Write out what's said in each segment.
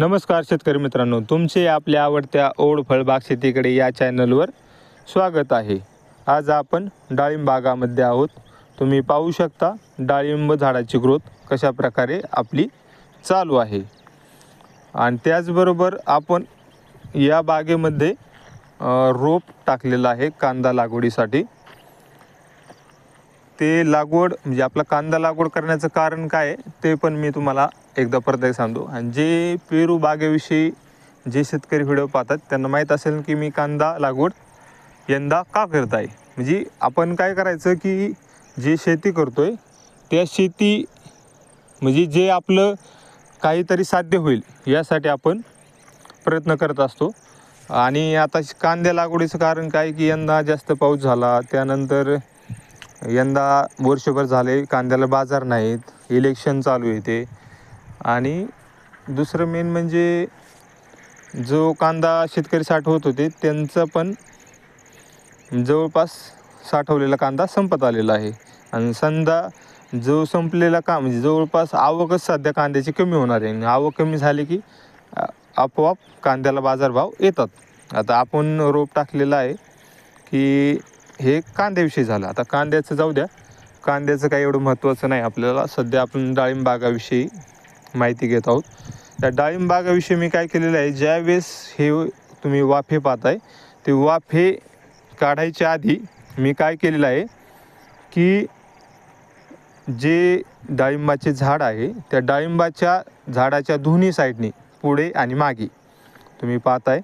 नमस्कार शेतकरी मित्रांनो तुमचे आपल्या आवडत्या ओढ फळबाग शेतीकडे या चॅनलवर स्वागत आहे. आज आपण डाळिंब बागामध्ये आहोत. तुम्ही पाहू शकता डाळिंब झाडाची ग्रोथ कशा प्रकारे आपली चालू आहे. आणि त्याचबरोबर आपण या बागेमध्ये रोप टाकलेलं आहे कांदा लागवडीसाठी. ते लागवड म्हणजे आपला कांदा लागवड करण्याचं कारण काय आहे ते पण मी तुम्हाला एकदा परत एक सांगतो. आणि जे पेरू बागेविषयी जे शेतकरी व्हिडिओ पाहतात त्यांना माहीत असेल की मी कांदा लागवड यंदा का करत आहे? म्हणजे आपण काय करायचं की जे शेती करतो आहे त्या शेती म्हणजे जे आपलं काहीतरी साध्य होईल यासाठी आपण प्रयत्न करत असतो. आणि आता कांद्या लागवडीचं कारण काय की यंदा जास्त पाऊस झाला त्यानंतर यंदा वर्षभर झाले कांद्याला बाजार नाहीत इलेक्शन चालू आहे ते. आणि दुसरं मेन म्हणजे जो कांदा शेतकरी साठवत होते त्यांचं पण जवळपास साठवलेला कांदा संपत आलेला आहे. आणि समजा जो संपलेला का म्हणजे जवळपास आवकच सध्या कांद्याची कमी होणार आहे. आणि आवक कमी झाली की आपोआप कांद्याला बाजारभाव येतात. आता आपण रोप टाकलेलं आहे की हे कांद्याविषयी झालं. आता कांद्याचं जाऊ द्या. कांद्याचं काही एवढं महत्त्वाचं नाही आपल्याला. सध्या आपण डाळिंबागाविषयी माहिती घेत आहोत. त्या डाळिंबागाविषयी मी काय केलेलं आहे ज्यावेळेस हे तुम्ही वाफे पाहताय ते वाफे काढायच्या आधी मी काय केलेलं आहे की जे डाळिंबाचे झाड आहे त्या डाळिंबाच्या झाडाच्या दोन्ही साईडनी पुढे आणि मागे. तुम्ही पाहताय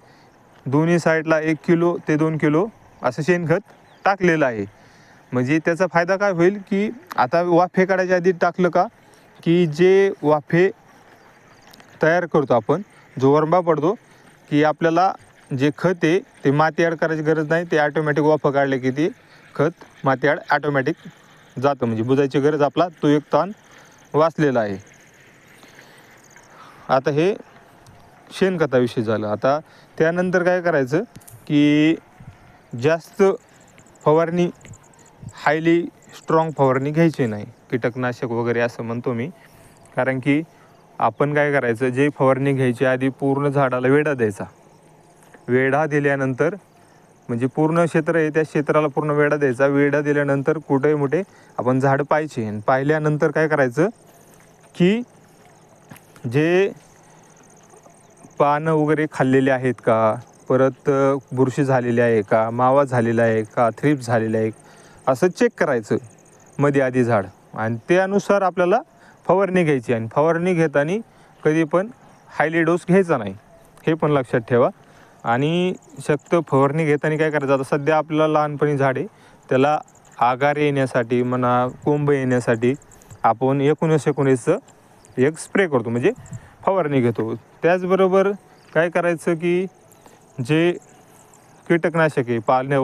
दोन्ही साईडला एक किलो ते दोन किलो असं शेणखत टाकलेलं आहे. म्हणजे त्याचा फायदा काय होईल की आता वाफे काढायच्या आधी टाकलं का की जे वाफे तयार करतो आपण जो वरंबा पडतो की आपल्याला जे खत आहे ते माती ॲड करायची गरज नाही ते ॲटोमॅटिक वाफं काढले की ते खत माती ॲड ॲटोमॅटिक जातं. म्हणजे बुजायची गरज आपला तो एक ताण वाचलेला आहे. आता हे शेणखताविषयी झालं. आता त्यानंतर काय करायचं की जास्त फवारणी हायली स्ट्रॉंग फवारणी घ्यायची नाही. कीटकनाशक वगैरे असं म्हणतो मी. कारण की आपण काय करायचं जे फवारणी घ्यायची आधी पूर्ण झाडाला वेढा द्यायचा. वेढा दिल्यानंतर म्हणजे पूर्ण क्षेत्र आहे त्या क्षेत्राला पूर्ण वेढा द्यायचा. वेढा दिल्यानंतर कुठे मोठे आपण झाड पाहायचे. आणि पाहिल्यानंतर काय करायचं की जे पानं वगैरे खाल्लेले आहेत का परत बुरशी झालेली आहे का मावा झालेला आहे का थ्रिप झालेला आहे असं चेक करायचं. मध्ये आधी झाड. आणि त्यानुसार आपल्याला फवारणी घ्यायची आणि फवारणी घेताना कधी पण हायली डोस घ्यायचा नाही. हे पण लक्षात ठेवा. आणि शक्त फवारणी घेताना काय करायचं? आता सध्या आपल्याला लहानपणी झाडे त्याला आगार येण्यासाठी म्हणा कोंब येण्यासाठी आपण एकोणीस एकोणीसचं एक स्प्रे करतो. म्हणजे फवारणी घेतो. त्याचबरोबर काय करायचं की जे कीटकनाशक आहे पालण्या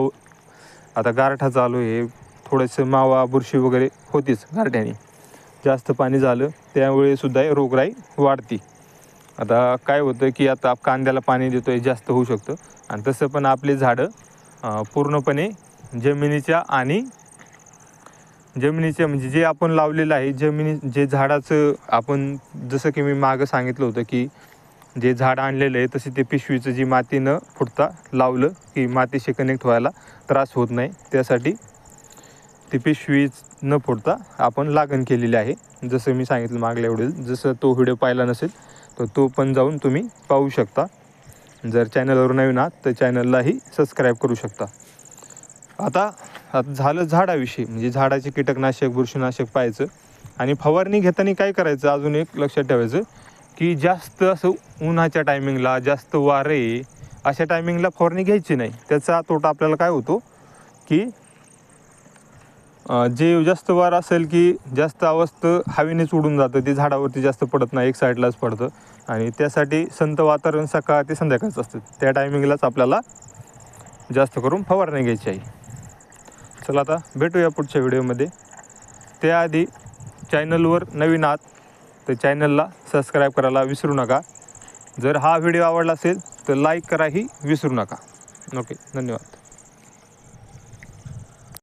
आता गारठा चालू आहे थोडंसं मावा बुरशी वगैरे होतीच गारठ्याने. जास्त पाणी झालं त्यामुळे सुद्धा रोगराई वाढती. आता काय होतं की आता कांद्याला पाणी देतो आहे जास्त होऊ शकतं. आणि तसं पण आपले झाडं पूर्णपणे जमिनीच्या आणि जमिनीच्या म्हणजे जे आपण लावलेलं आहे जमिनी जे झाडाचं आपण जसं की मी मागं सांगितलं होतं की जे झाड आणलेलं आहे तसे ते पिशवीचं जी माती न फुटता लावलं की मातीशी कनेक्ट व्हायला त्रास होत नाही. त्यासाठी ती पिशवी न फोडता आपण लागण केलेली आहे. जसं मी सांगितलं मागल्या एवढे जसं तो व्हिडिओ पाहिला नसेल तर तो पण जाऊन तुम्ही पाहू शकता. जर चॅनलवर नवीन आहात तर चॅनललाही सबस्क्राईब करू शकता. आता आता झालं झाडाविषयी म्हणजे झाडाचे कीटकनाशक बुरशीनाशक पाहायचं आणि फवारणी घेताना काय करायचं? अजून एक लक्षात ठेवायचं की जास्त असं उन्हाच्या टायमिंगला जास्त वारे अशा टायमिंगला फवारणी घ्यायची नाही. त्याचा तोटा आपल्याला काय होतो की जे जास्त वार असेल की जास्त अवस्थ हवेनेच उडून जातं ते झाडावरती जास्त पडत नाही एक साईडलाच पडतं. आणि त्यासाठी संत वातावरण सकाळ ते संध्याकाळचं असतं. त्या टायमिंगलाच आपल्याला जास्त करून फवारणी घ्यायची आहे. चला आता भेटूया पुढच्या व्हिडिओमध्ये. त्याआधी चॅनलवर नवीन आहात तर चॅनलला सबस्क्राईब करायला विसरू नका. जर हा व्हिडिओ आवडला असेल तर लाईक कराही विसरू नका. ओके धन्यवाद.